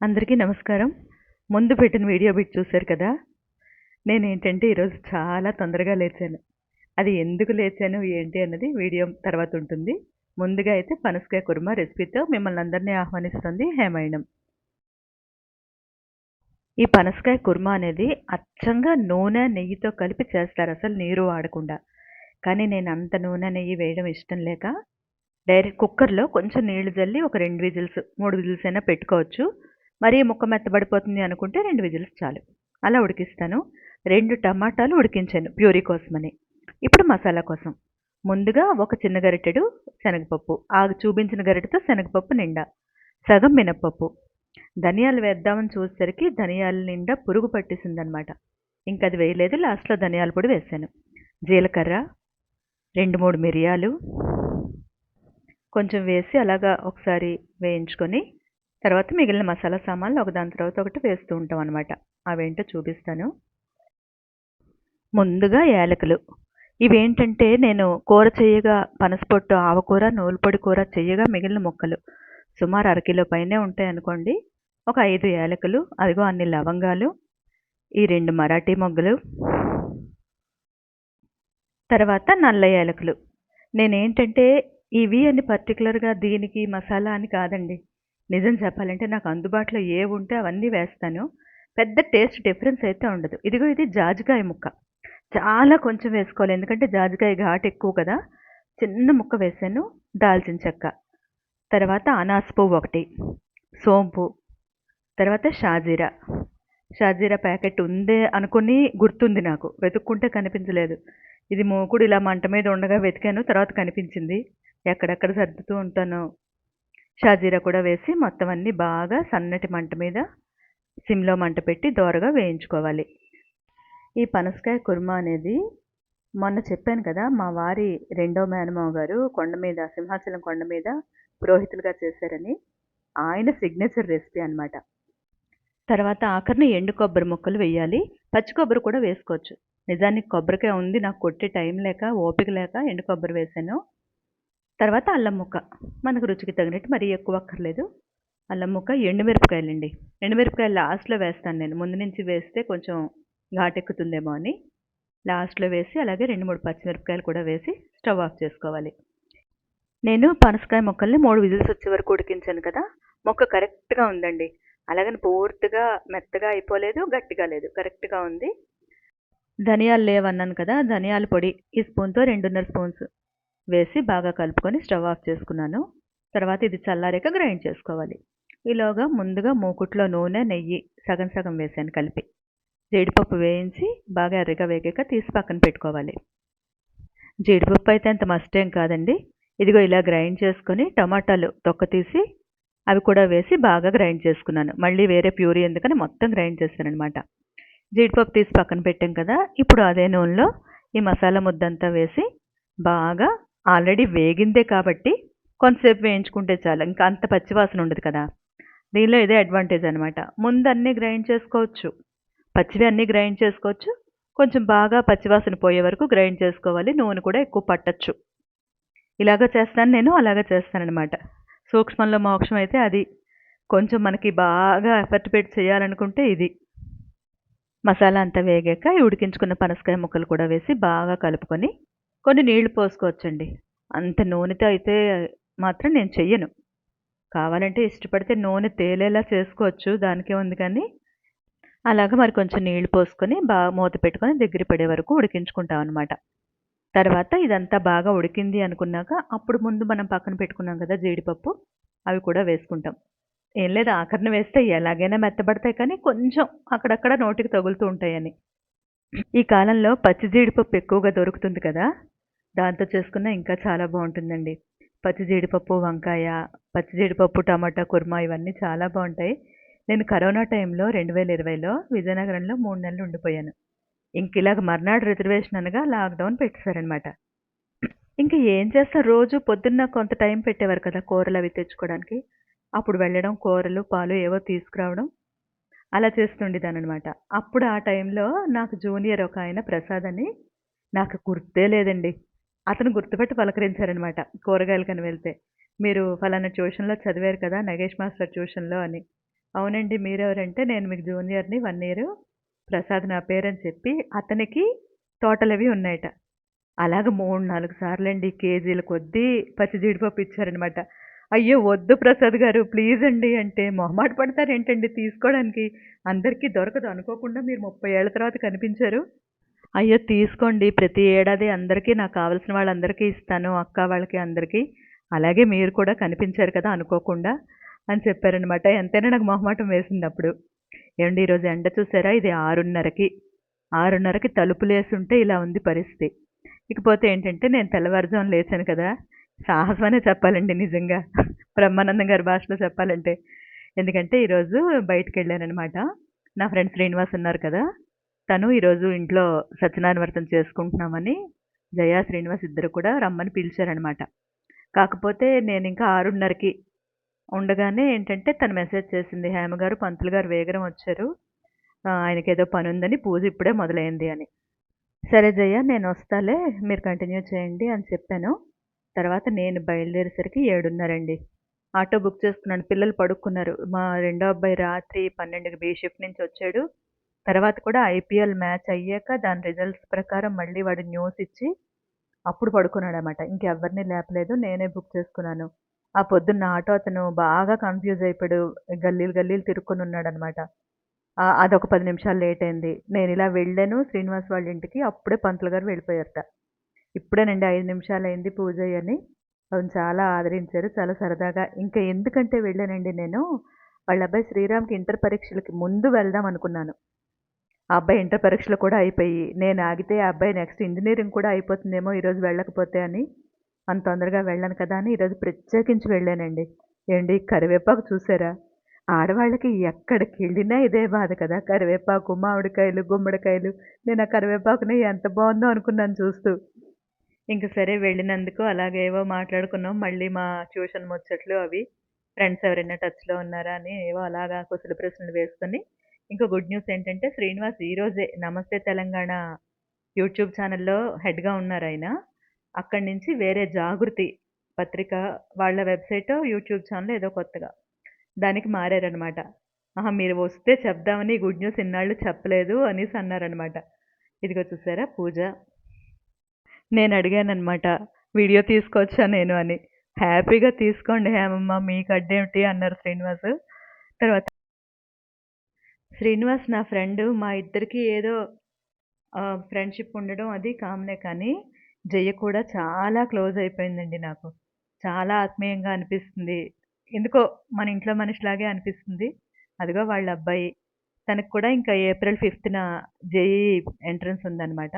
అందరికీ నమస్కారం. ముందు పెట్టిన వీడియో బిట్ చూశారు కదా? నేను ఏంటంటే ఈరోజు చాలా తొందరగా లేచాను. అది ఎందుకు లేచాను ఏంటి అన్నది వీడియో తర్వాత ఉంటుంది. ముందుగా అయితే పనసకాయ కుర్మా రెసిపీతో మిమ్మల్ని అందరినీ ఆహ్వానిస్తుంది హేమాయణం ఈ పనసకాయ కుర్మా అనేది అచ్చంగా నూనె నెయ్యితో కలిపి చేస్తారు అసలు నీరు వాడకుండా. కానీ నేను అంత నూనె నెయ్యి వేయడం ఇష్టం లేక డైరెక్ట్ కుక్కర్లో కొంచెం నీళ్ళు జల్లి ఒక రెండు విజిల్స్ మూడు విజిల్స్ అయినా పెట్టుకోవచ్చు. మరీ ముక్క మెత్తబడిపోతుంది అనుకుంటే రెండు విజిల్స్ చాలు. అలా ఉడికిస్తాను. రెండు టమాటాలు ఉడికించాను ప్యూరీ కోసమని. ఇప్పుడు మసాలా కోసం. ముందుగా ఒక చిన్న గరిటెడు శనగపప్పు. ఆ చూపించిన గరిటెతో శనగపప్పు నిండా. సగం మినప్పప్పు. ధనియాలు వేద్దామని చూసేసరికి ధనియాల నిండా పురుగు పట్టేసిందనమాట. ఇంకా అది వేయలేదు. లాస్ట్లో ధనియాల పొడి వేసాను. జీలకర్ర రెండు మూడు మిరియాలు. కొంచెం వేసి అలాగా ఒకసారి వేయించుకొని తర్వాత మిగిలిన మసాలా సామాన్లు ఒకదాని తర్వాత ఒకటి వేస్తూ ఉంటాం అనమాట అవేంటో చూపిస్తాను. ముందుగా యాలకులు. ఇవేంటంటే నేను కూర చేయగా పనసపొట్టు ఆవకూర నూలుపొడి కూర చెయ్యగా మిగిలిన ముక్కలు. సుమారు అరకిలో పైనే ఉంటాయి అనుకోండి. ఒక ఐదు యాలకులు అదిగో అన్ని లవంగాలు ఈ రెండు మరాఠీ మొగ్గలు. తర్వాత నల్ల యాలకులు. నేనేంటంటే ఇవి అని పర్టికులర్గా దీనికి మసాలా అని కాదండి. నిజం చెప్పాలంటే నాకు అందుబాటులో ఏ ఉంటే అవన్నీ వేస్తాను. పెద్ద టేస్ట్ డిఫరెన్స్ అయితే ఉండదు. ఇదిగో ఇది జాజికాయ ముక్క. చాలా కొంచెం వేసుకోవాలి. ఎందుకంటే జాజికాయ ఘాట్ ఎక్కువ కదా. చిన్న ముక్క వేసాను. దాల్చిన చెక్క. తర్వాత అనాస్ పువ్వు ఒకటి. సోంపు. తర్వాత షాజీరా. షాజీరా ప్యాకెట్ ఉందే అనుకుని గుర్తుంది నాకు. వెతుక్కుంటే కనిపించలేదు. ఇది మూకుడు ఇలా మంట మీద ఉండగా వెతికాను. తర్వాత కనిపించింది. ఎక్కడెక్కడ సర్దుతూ ఉంటాను. షాజీరా కూడా వేసి మొత్తం అన్నీ బాగా సన్నటి మంట మీద సిమ్లో మంట పెట్టి దోరగా వేయించుకోవాలి. ఈ పనసకాయ కుర్మా అనేది మొన్న చెప్పాను కదా మా వారి రెండో మేనమావ గారు కొండ మీద సింహాచలం కొండ మీద పురోహితులుగా చేశారని ఆయన సిగ్నేచర్ రెసిపీ అనమాట తర్వాత ఆఖరిని ఎండు కొబ్బరి ముక్కలు వేయాలి. పచ్చి కొబ్బరి కూడా వేసుకోవచ్చు. నిజానికి కొబ్బరికాయ ఉంది నాకు కొట్టే టైం లేక ఓపిక లేక ఎండు కొబ్బరి వేసాను. తర్వాత అల్లం ముక్క. మనకు రుచికి తగినట్టు మరీ ఎక్కువ అక్కర్లేదు. అల్లం ముక్క ఎండుమిరపకాయలండి. ఎండుమిరపకాయలు లాస్ట్లో వేస్తాను నేను. ముందు నుంచి వేస్తే కొంచెం ఘాటెక్కుతుందేమో అని. లాస్ట్లో వేసి అలాగే రెండు మూడు పచ్చిమిరపకాయలు కూడా వేసి స్టవ్ ఆఫ్ చేసుకోవాలి. నేను పనసకాయ మొక్కల్ని మూడు విజిల్స్ వచ్చే వరకు ఉడికించాను కదా. మొక్క కరెక్ట్గా ఉందండి. అలాగని పూర్తిగా మెత్తగా అయిపోలేదు గట్టిగా లేదు. కరెక్ట్గా ఉంది. ధనియాలు లేవన్నాను కదా. ధనియాల పొడి ఈ స్పూన్తో రెండున్నర స్పూన్స్ వేసి బాగా కలుపుకొని స్టవ్ ఆఫ్ చేసుకున్నాను. తర్వాత ఇది చల్లారాక గ్రైండ్ చేసుకోవాలి. ఈలోగా ముందుగా మూకుట్లో నూనె నెయ్యి సగం సగం వేసాను కలిపి. జీడిపప్పు వేయించి బాగా ఎర్రగా వేగాక తీసి పక్కన పెట్టుకోవాలి. జీడిపప్పు అయితే అంత మస్టేం కాదండి. ఇదిగో ఇలా గ్రైండ్ చేసుకొని టమాటాలు తొక్క తీసి అవి కూడా వేసి బాగా గ్రైండ్ చేసుకున్నాను. మళ్ళీ వేరే ప్యూరీ ఎందుకని మొత్తం గ్రైండ్ చేశాను అనమాట జీడిపప్పు తీసి పక్కన పెట్టాం కదా ఇప్పుడు అదే నూనెలో ఈ మసాలా ముద్దంతా వేసి బాగా ఆల్రెడీ వేగిందే కాబట్టి కొంతసేపు వేయించుకుంటే చాలు. ఇంకా అంత పచ్చివాసన ఉండదు కదా. దీనిలో ఇదే అడ్వాంటేజ్ అనమాట ముందు అన్నీ గ్రైండ్ చేసుకోవచ్చు. పచ్చివి అన్నీ గ్రైండ్ చేసుకోవచ్చు. కొంచెం బాగా పచ్చివాసన పోయే వరకు గ్రైండ్ చేసుకోవాలి. నూనె కూడా ఎక్కువ పట్టచ్చు. ఇలాగ చేస్తాను నేను అలాగ చేస్తానమాట సూక్ష్మంలో మోక్షం అయితే అది కొంచెం మనకి బాగా ఎఫర్ట్ పెట్టి చేయాలనుకుంటే ఇది. మసాలా అంతా వేగాక ఉడికించుకున్న పనసకాయ ముక్కలు కూడా వేసి బాగా కలుపుకొని కొన్ని నీళ్ళు పోసుకోవచ్చండి. అంత నూనెతో అయితే మాత్రం నేను చెయ్యను. కావాలంటే ఇష్టపడితే నూనె తేలేలా చేసుకోవచ్చు దానికే ఉంది కానీ. అలాగ మరి కొంచెం నీళ్ళు పోసుకొని బాగా మూత పెట్టుకొని దగ్గర పడే వరకు ఉడికించుకుంటాం అనమాట తర్వాత ఇదంతా బాగా ఉడికింది అనుకున్నాక అప్పుడు ముందు మనం పక్కన పెట్టుకున్నాం కదా జీడిపప్పు అవి కూడా వేసుకుంటాం. ఏం లేదు ఆఖరిని వేస్తే ఎలాగైనా మెత్తబడతాయి కానీ కొంచెం అక్కడక్కడ నోటికి తగులుతూ ఉంటాయని. ఈ కాలంలో పచ్చి జీడిపప్పు ఎక్కువగా దొరుకుతుంది కదా. దాంతో చేసుకున్న ఇంకా చాలా బాగుంటుందండి. పచ్చి జీడిపప్పు వంకాయ పచ్చి జీడిపప్పు టమాటా కుర్మా ఇవన్నీ చాలా బాగుంటాయి. నేను కరోనా టైంలో రెండు వేల ఇరవైలో విజయనగరంలో మూడు నెలలు ఉండిపోయాను. ఇంక ఇలాగ మర్నాడు రిజర్వేషన్ అనగా లాక్డౌన్ పెట్టేశారనమాట ఇంకా ఏం చేస్తారు? రోజు పొద్దున్న కొంత టైం పెట్టేవారు కదా కూరలు అవి తెచ్చుకోవడానికి. అప్పుడు వెళ్ళడం కూరలు పాలు ఏవో తీసుకురావడం అలా చేస్తుండేదాన్ని అనమాట అప్పుడు ఆ టైంలో నాకు జూనియర్ ఒక ఆయన ప్రసాద్ అని నాకు గుర్తే లేదండి. అతను గుర్తుపెట్టి పలకరించారనమాట కూరగాయలు కని వెళ్తే మీరు ఫలానా ట్యూషన్లో చదివారు కదా నగేష్ మాస్టర్ ట్యూషన్లో అని అవునండి మీరెవరంటే నేను మీకు జూనియర్‌ని వన్ ఇయర్ ప్రసాద్ నా పేరని చెప్పి అతనికి తోటలవి ఉన్నాయట. అలాగ 3, 4 సార్లండి కేజీల కొద్దీ పచ్చి జీడిపప్పు ఇచ్చారనమాట. అయ్యో! వద్దు ప్రసాద్ గారు ప్లీజ్ అండి అంటే మొహమాట పడతారేంటండి తీసుకోవడానికి? అందరికీ దొరకదు అనుకోకుండా మీరు 30 ఏళ్ళ తర్వాత కనిపించారు. అయ్యో! తీసుకోండి ప్రతి ఏడాది అందరికీ నాకు కావాల్సిన వాళ్ళందరికీ ఇస్తాను. అక్క వాళ్ళకి అందరికీ. అలాగే మీరు కూడా కనిపించారు కదా అనుకోకుండా అని చెప్పారనమాట. ఎంతైనా నాకు మొహమాటం వేసిందప్పుడు. ఏమండి ఈరోజు ఎండ చూసారా? ఇది ఆరున్నరకి ఆరున్నరకి తలుపులు వేసి ఉంటే ఇలా ఉంది పరిస్థితి. ఇకపోతే ఏంటంటే నేను తెల్లవారుజామున లేచాను కదా! సాహసమనే చెప్పాలండి నిజంగా. బ్రహ్మానందం గారి భాషలో చెప్పాలంటే. ఎందుకంటే ఈరోజు బయటికెళ్ళాననమాట. నా ఫ్రెండ్ శ్రీనివాస్ ఉన్నారు కదా! తను ఈరోజు ఇంట్లో సత్యనారాయణ వ్రతం చేసుకుంటున్నామని జయ, శ్రీనివాస్ ఇద్దరు కూడా రమ్మని పిలిచారనమాట. కాకపోతే నేను ఇంకా ఆరున్నరకి ఉండగానే ఏంటంటే తను మెసేజ్ చేసింది. హేమ గారు, పంతులు గారు వేగరం వచ్చారు. ఆయనకి ఏదో పని ఉందని పూజ ఇప్పుడే మొదలైంది అని. సరే జయ నేను వస్తాలే మీరు కంటిన్యూ చేయండి అని చెప్పాను. తర్వాత నేను బయలుదేరేసరికి ఏడున్నరండి ఆటో బుక్ చేసుకున్నాను. పిల్లలు పడుకున్నారు. మా రెండో అబ్బాయి రాత్రి 12కి బి షిఫ్ట్ నుంచి వచ్చాడు. తర్వాత కూడా ఐపీఎల్ మ్యాచ్ అయ్యాక దాని రిజల్ట్స్ ప్రకారం మళ్ళీ వాడు న్యూస్ ఇచ్చి అప్పుడు పడుకున్నాడనమాట. ఇంకెవ్వరిని లేపలేదు. నేనే బుక్ చేసుకున్నాను. ఆ పొద్దున్న ఆటో అతను బాగా కన్‌ఫ్యూజ్ అయిపోయాడు. గల్లీలు గల్లీలు తిరుక్కొని ఉన్నాడనమాట. ఆహ్, అదొక పది నిమిషాలు లేట్ అయింది. నేను ఇలా వెళ్ళాను శ్రీనివాస్ వాళ్ళ ఇంటికి. అప్పుడే పంతులు గారు వెళ్ళిపోయారట. ఇప్పుడేనండి ఐదు నిమిషాలు అయింది పూజ అని. అవును చాలా ఆదరించారు. చాలా సరదాగా ఇంకా ఎందుకంటే వెళ్ళానండి నేను వాళ్ళ అబ్బాయి శ్రీరామ్‌కి ఇంటర్ పరీక్షలకి ముందు వెళ్దాం అనుకున్నాను. ఆ అబ్బాయి ఇంటర్ పరీక్షలు కూడా అయిపోయి నేను ఆగితే ఆ అబ్బాయి నెక్స్ట్ ఇంజనీరింగ్ కూడా అయిపోతుందేమో ఈరోజు వెళ్ళకపోతే అని. అంత తొందరగా వెళ్ళను కదా అని ఈరోజు ప్రత్యేకించి వెళ్ళానండి. ఏండి కరివేపాకు చూసారా? ఆడవాళ్ళకి ఎక్కడికెళ్ళినా ఇదే బాధ కదా! కరివేపాకు, మామిడికాయలు, గుమ్మడికాయలు. నేను ఆ కరివేపాకుని ఎంత బాగుందో అనుకున్నాను చూస్తూ. ఇంక సరే వెళ్ళినందుకు అలాగే ఏవో మాట్లాడుకున్నాం. మళ్ళీ మా ట్యూషన్ ముచ్చట్లు అవి. ఫ్రెండ్స్ ఎవరైనా టచ్‌లో ఉన్నారా అని ఏవో అలాగా కుశల ప్రశ్నలు వేసుకొని ఇంకో గుడ్ న్యూస్ ఏంటంటే శ్రీనివాస్ ఈరోజే నమస్తే తెలంగాణ యూట్యూబ్ ఛానల్లో హెడ్‌గా ఉన్నారు ఆయన అక్కడి నుంచి వేరే జాగృతి పత్రిక వాళ్ళ వెబ్సైట్ యూట్యూబ్ ఛానల్ ఏదో కొత్తగా దానికి మారారనమాట. ఆహా! మీరు వస్తే చెప్దామని గుడ్ న్యూస్ ఇన్నాళ్ళు చెప్పలేదు అనేసి అన్నారనమాట. ఇదిగో చూసారా పూజ. నేను అడిగానమాట వీడియో తీసుకొచ్చా నేను అని. హ్యాపీగా తీసుకోండి హేమమ్మ మీకు అడ్డేమిటి అన్నారు శ్రీనివాస్. తర్వాత శ్రీనివాస్ నా ఫ్రెండ్. మా ఇద్దరికి ఏదో ఫ్రెండ్‌షిప్ ఉండడం అది కామనే కానీ జయ కూడా చాలా క్లోజ్ అయిపోయిందండి నాకు. చాలా ఆత్మీయంగా అనిపిస్తుంది. ఎందుకో మన ఇంట్లో మనిషిలాగే అనిపిస్తుంది. అదిగో వాళ్ళ అబ్బాయి. తనకు కూడా ఇంకా ఏప్రిల్ ఫిఫ్త్న జేఈ ఎంట్రన్స్ ఉందనమాట.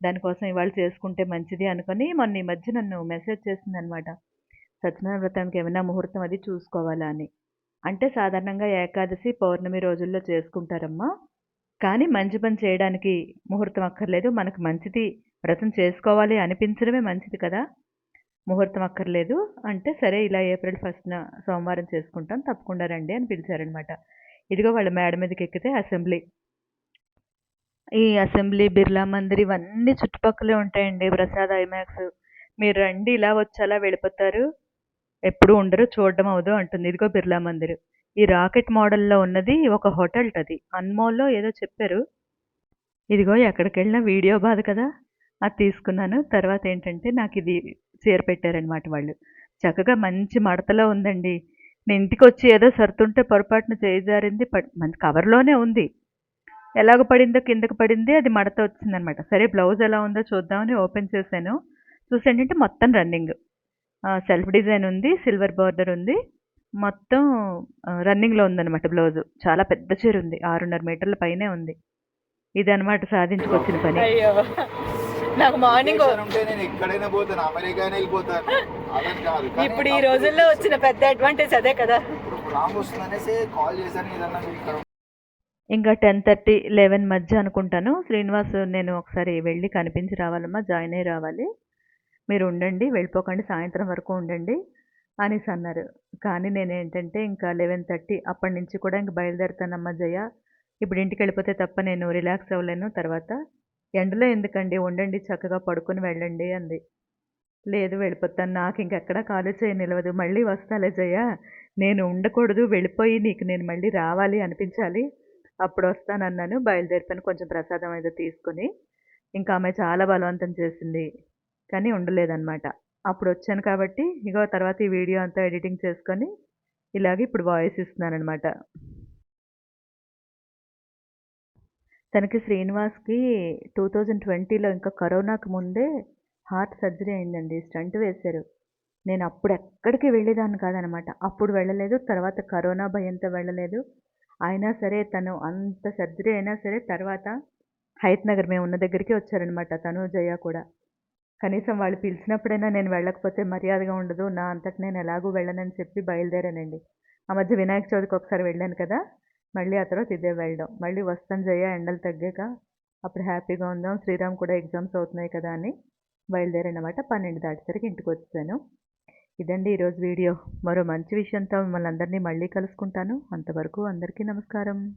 దానికోసం ఇవాళ చేసుకుంటే మంచిది అనుకొని మొన్న ఈ మధ్య నన్ను మెసేజ్ చేసిందనమాట. సత్యనారాయణ వ్రతానికి ఏమైనా ముహూర్తం అది చూసుకోవాలా అని. అంటే సాధారణంగా ఏకాదశి, పౌర్ణమి రోజుల్లో చేసుకుంటారమ్మా. కానీ మంచి పని చేయడానికి ముహూర్తం అక్కర్లేదు. మనకు మంచిది వ్రతం చేసుకోవాలి అనిపించడమే మంచిది కదా! ముహూర్తం అక్కర్లేదు. అంటే సరే ఇలా ఏప్రిల్ ఫస్ట్న సోమవారం చేసుకుంటాం. తప్పకుండా రండి అని పిలిచారనమాట. ఇదిగో వాళ్ళ మేడ మీదకి ఎక్కితే అసెంబ్లీ. ఈ అసెంబ్లీ, బిర్లా మందిర్ ఇవన్నీ చుట్టుపక్కలే ఉంటాయండి. ప్రసాద్ ఐమాక్స్. మీరు రండి ఇలా వచ్చి అలా వెళ్ళిపోతారు. ఎప్పుడూ ఉండరు. చూడడం అవదు అంటుంది. ఇదిగో బిర్లా మందిర్. ఈ రాకెట్ మోడల్‌లో ఉన్నది ఒక హోటల్‌టది. అన్మోల్‌లో ఏదో చెప్పారు. ఇదిగో ఎక్కడికెళ్ళినా వీడియో బాధ కదా! అది తీసుకున్నాను. తర్వాత ఏంటంటే నాకిది చీర పెట్టారనమాట వాళ్ళు. చక్కగా మంచి మడతలో ఉందండి. నేను ఇంటికొచ్చి ఏదో సర్తుంటే పొరపాటున చేయి జారింది. మంచి కవర్‌లోనే ఉంది. ఎలాగ పడిందో కిందకి పడింది. అది మడత వచ్చిందనమాట. సరే బ్లౌజ్ ఎలా ఉందో చూద్దామని ఓపెన్ చేశాను. చూసి ఏంటంటే మొత్తం రన్నింగ్. సెల్ఫ్ డిజైన్ ఉంది. సిల్వర్ బార్డర్ ఉంది. మొత్తం రన్నింగ్‌లో ఉందనమాట బ్లౌజు. చాలా పెద్ద చీర ఉంది. 6.5 మీటర్ల పైనే ఉంది. ఇదనమాట సాధించుకొచ్చిన పని. అయ్యో నాకు మార్నింగ్ ఇప్పుడు ఈ రోజుల్లో వచ్చిన పెద్ద అడ్వాంటేజ్ అదే కదా ఇంకా 10:30, 11 మధ్య అనుకుంటాను. శ్రీనివాస్ నేను ఒకసారి వెళ్ళి కనిపించి రావాలమ్మా. జాయిన్ అయ్యి రావాలి. మీరు ఉండండి. వెళ్ళిపోకండి. సాయంత్రం వరకు ఉండండి అనేసి అన్నారు. కానీ నేను ఏంటంటే ఇంకా 11:30 అప్పటి నుంచి కూడా ఇంక బయలుదేరుతానమ్మా జయ. ఇప్పుడు ఇంటికి వెళ్ళిపోతే తప్ప నేను రిలాక్స్ అవ్వలేను తర్వాత. ఎండలో ఎందుకండి ఉండండి చక్కగా పడుకొని వెళ్ళండి అంది. లేదు వెళ్ళిపోతాను. నాకు ఇంకెక్కడా కాలు చేయి నిలవదు. మళ్ళీ వస్తాలే జయ. నేను ఉండకూడదు వెళ్ళిపోయి నీకు నేను మళ్ళీ రావాలి అనిపించాలి అప్పుడు వస్తానన్నాను బయలుదేరిపోయాను కొంచెం ప్రసాదం అయితే తీసుకొని ఇంకా ఆమె చాలా బలవంతం చేసింది కానీ ఉండలేదన్నమాట. అప్పుడు వచ్చాను కాబట్టి ఇగో తర్వాత ఈ వీడియో అంతా ఎడిటింగ్ చేసుకొని ఇలాగే ఇప్పుడు వాయిస్ ఇస్తున్నాను అనమాట తనకి శ్రీనివాస్కి టూ థౌజండ్ ట్వంటీలో ఇంకా కరోనాకు ముందే హార్ట్ సర్జరీ అయిందండి స్టంట్ వేశారు. నేను అప్పుడు ఎక్కడికి వెళ్ళేదాన్ని కాదనమాట అప్పుడు వెళ్ళలేదు తర్వాత కరోనా భయంతో వెళ్ళలేదు. అయినా సరే తను అంత సర్జరీ అయినా సరే తర్వాత హైత్ నగర్ మేము ఉన్న దగ్గరికి వచ్చారనమాట తను జయ కూడా. కనీసం వాళ్ళు పిలిచినప్పుడైనా నేను వెళ్ళకపోతే మర్యాదగా ఉండదు నా అంతటి నేను ఎలాగూ వెళ్ళనని చెప్పి బయలుదేరానండి. ఆ మధ్య వినాయక చవితికి ఒకసారి వెళ్ళాను కదా మళ్ళీ ఆ తర్వాత ఇదే వెళ్ళడం. మళ్ళీ వస్తాను జయ ఎండలు తగ్గాక అప్పుడు హ్యాపీగా ఉందాం శ్రీరామ్ కూడా ఎగ్జామ్స్ అవుతున్నాయి కదా అని బయలుదేరానమాట. పన్నెండు దాటేసరికి ఇంటికి వచ్చాను. ఇదండి ఈరోజు వీడియో. మరో మంచి విషయంతో మిమ్మల్ని అందరినీ మళ్ళీ కలుసుకుంటాను. అంతవరకు అందరికీ నమస్కారం.